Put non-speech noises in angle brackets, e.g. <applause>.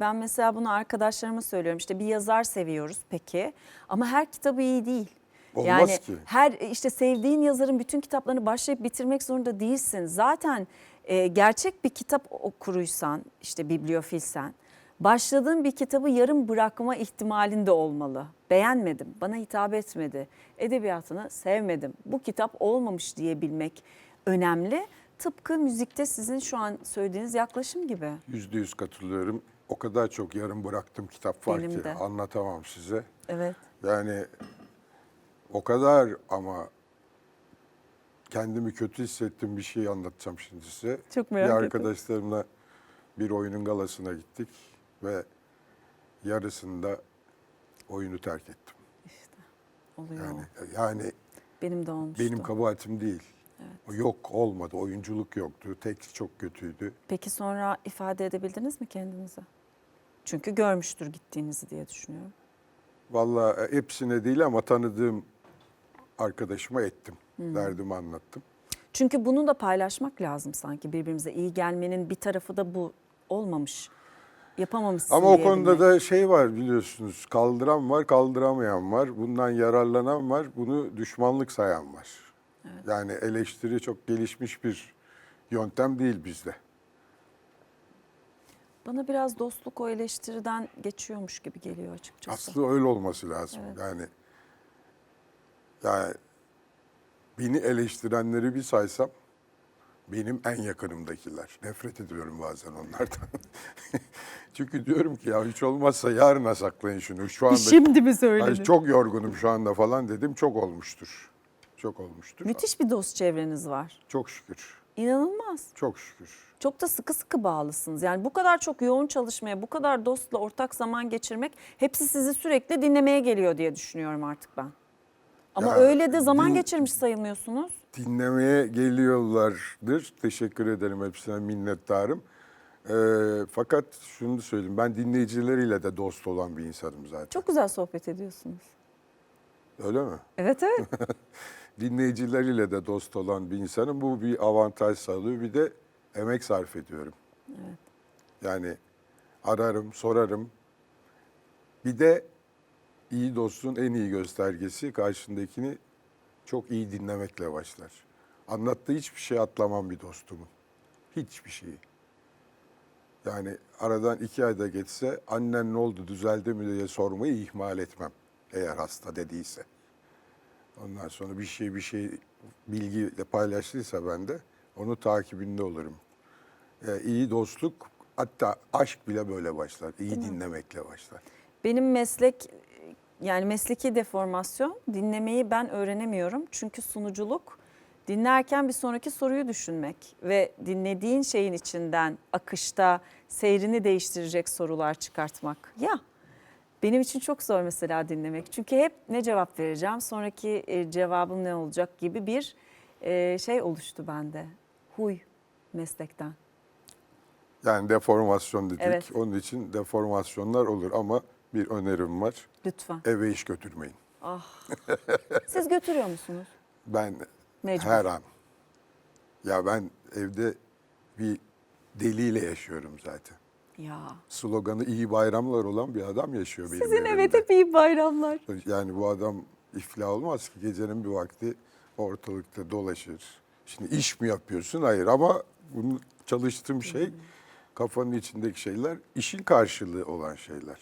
Ben mesela bunu arkadaşlarıma söylüyorum. İşte bir yazar seviyoruz peki ama her kitabı iyi değil. Olmaz yani ki. her işte sevdiğin yazarın bütün kitaplarını başlayıp bitirmek zorunda değilsin. Zaten e, gerçek bir kitap okuruysan, işte bibliofilsen, başladığın bir kitabı yarım bırakma ihtimalin de olmalı. Beğenmedim, bana hitap etmedi, edebiyatını sevmedim, bu kitap olmamış diyebilmek önemli. Tıpkı müzikte sizin şu an söylediğiniz yaklaşım gibi. Yüzde yüz katılıyorum. O kadar çok yarım bıraktım kitap var Benim ki de. anlatamam size. Evet. Yani o kadar ama kendimi kötü hissettiğim bir şeyi anlatacağım şimdi size. Çok merak bir ettim. arkadaşlarımla bir oyunun galasına gittik ve yarısında oyunu terk ettim. Oluyor. Yani yani Benim de olmuştu. benim kabahatim değil. O Yok olmadı. Oyunculuk yoktu. Tek çok kötüydü. Peki sonra ifade edebildiniz mi kendinize? Çünkü görmüştür gittiğinizi diye düşünüyorum. Vallahi e, hepsine değil ama tanıdığım arkadaşıma ettim. Derdimi anlattım. Çünkü bunu da paylaşmak lazım sanki birbirimize iyi gelmenin bir tarafı da bu olmamış. Yapamamışsın Ama o konuda da şey var biliyorsunuz. Kaldıran var, kaldıramayan var. Bundan yararlanan var, bunu düşmanlık sayan var. Yani eleştiri çok gelişmiş bir yöntem değil bizde. Bana biraz dostluk o eleştiriden geçiyormuş gibi geliyor açıkçası. Aslında öyle olması lazım. Yani yani beni eleştirenleri bir saysam benim en yakınımdakiler. Nefret ediyorum bazen onlardan. <laughs> Çünkü diyorum ki ya hiç olmazsa yarına saklayın şunu. Şu anda Şimdi mi söyledin? çok yorgunum şu anda falan dedim. Çok olmuştur. Çok olmuştur. Müthiş bir dost çevreniz var. Çok şükür. İnanılmaz. Çok şükür. Çok da sıkı sıkı bağlısınız. Yani bu kadar çok yoğun çalışmaya, bu kadar dostla ortak zaman geçirmek hepsi sizi sürekli dinlemeye geliyor diye düşünüyorum artık ben. Ama Ya, öyle de zaman din- geçirmiş sayılmıyorsunuz. Dinlemeye geliyorlardır. Teşekkür ederim hepsine minnettarım. Ee, fakat şunu söyleyeyim. Ben dinleyicileriyle de dost olan bir insanım zaten. Çok güzel sohbet ediyorsunuz. Öyle mi? Evet evet. <laughs> Dinleyicileriyle de dost olan bir insanım. Bu bir avantaj sağlıyor. Bir de emek sarf ediyorum. Yani ararım, sorarım. Bir de iyi dostun en iyi göstergesi karşındakini çok iyi dinlemekle başlar. Anlattığı hiçbir şey atlamam bir dostumun. Hiçbir şeyi. Yani aradan iki ayda geçse annen ne oldu düzeldi mi diye sormayı ihmal etmem. Eğer hasta dediyse. Ondan sonra bir şey bir şey bilgiyle paylaştıysa ben de onu takibinde olurum. Ee, iyi dostluk hatta aşk bile böyle başlar. İyi dinlemekle başlar. Benim meslek yani mesleki deformasyon dinlemeyi ben öğrenemiyorum. Çünkü sunuculuk dinlerken bir sonraki soruyu düşünmek ve dinlediğin şeyin içinden akışta seyrini değiştirecek sorular çıkartmak. Ya benim için çok zor mesela dinlemek. Çünkü hep ne cevap vereceğim, sonraki e, cevabım ne olacak gibi bir e, şey oluştu bende. Huy meslekten. Yani deformasyon dedik. Evet. Onun için deformasyonlar olur ama bir önerim var. Lütfen. Eve iş götürmeyin. <laughs> Siz götürüyor musunuz? Ben Mecbur. her an. Ya ben evde bir deliyle yaşıyorum zaten. Ya. Sloganı iyi bayramlar olan bir adam yaşıyor benim Sizin evet hep iyi bayramlar. Yani bu adam iflah olmaz ki gecenin bir vakti ortalıkta dolaşır. Şimdi iş mi yapıyorsun? Hayır ama bunu çalıştığım şey kafanın içindeki şeyler işin karşılığı olan şeyler.